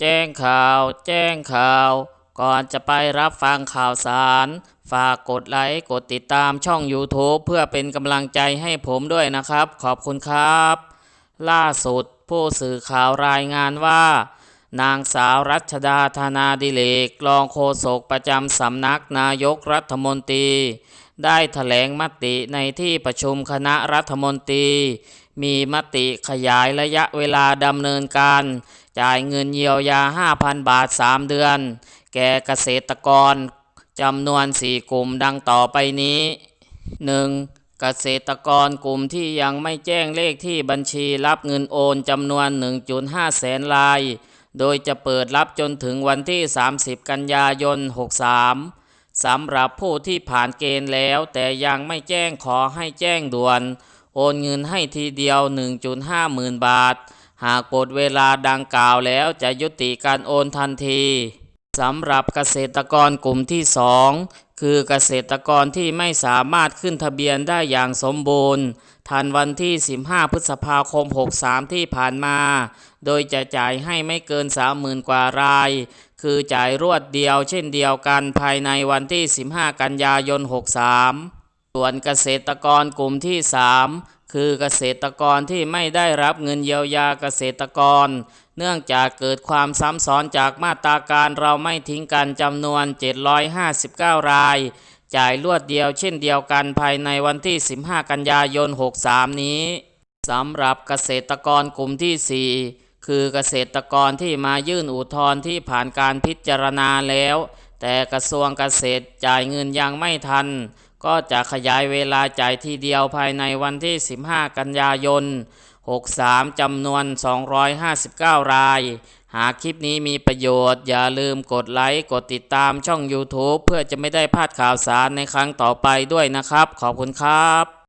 แจ้งข่าว แจ้งข่าว ก่อนจะไปรับฟังข่าวสาร ฝากกดไลค์กดติดตามช่อง YouTube เพื่อเป็นกำลังใจให้ผมด้วยนะครับ ขอบคุณครับ ล่าสุดผู้สื่อข่าวรายงานว่า นางสาวรัชดาธนาดิเลกรองโฆษกประจำสำนักนายกรัฐมนตรี ได้ถแถลงมติในที่ประชุมคณะรัฐมนตรี มีมติขยายระยะเวลาดำเนินการ จ่ายเงินเยียวยา 5,000 บาท 3 เดือน แก่เกษตรกรจำนวน 4 กลุ่มดังต่อไปนี้ 1. เกษตรกรกลุ่มที่ยังไม่แจ้งเลขที่บัญชีรับเงินโอนจำนวน 1.5 แสนราย โดยจะเปิดรับจนถึงวันที่ 30 กันยายน 63 สำหรับผู้ที่ผ่านเกณฑ์แล้วแต่ยังไม่แจ้งขอให้แจ้งด่วน โอนเงินให้ทีเดียว 1.5หมื่นบาท หากหมดเวลาดังกล่าวแล้วจะยุติการโอนทันทีสำหรับเกษตรกรกลุ่มที่ 2 คือเกษตรกรที่ไม่สามารถขึ้นทะเบียนได้อย่างสมบูรณ์ ทันวันที่ 15 พฤษภาคม 63 ที่ผ่านมา โดยจะจ่ายให้ไม่เกิน 30,000 กว่าราย คือจ่ายรวดเดียวเช่นเดียวกันภายในวันที่ 15 กันยายน 63 ส่วนเกษตรกรกลุ่มที่ 3 คือเกษตรกรที่ไม่ได้รับเงินเยียวยาเกษตรกร เนื่องจากเกิดความซ้ำซ้อนจากมาตราการเราไม่ทิ้งกันจำนวน 759 ราย จ่ายรวดเดียวเช่นเดียวกันภายในวันที่ 15 กันยายน 63 นี้สำหรับเกษตรกรกลุ่มที่ 4 คือเกษตรกรที่มายื่นอุทธรณ์ที่ผ่านการพิจารณาแล้ว แต่กระทรวงเกษตรจ่ายเงินยังไม่ทัน ก็จะขยายเวลาจ่ายทีเดียวภายในวันที่ 15 กันยายน 63 จำนวน 259 ราย หากคลิปนี้มีประโยชน์ อย่าลืมกดไลค์ กดติดตามช่อง YouTube เพื่อจะไม่ได้พลาดข่าวสารในครั้งต่อไปด้วยนะครับ ขอบคุณครับ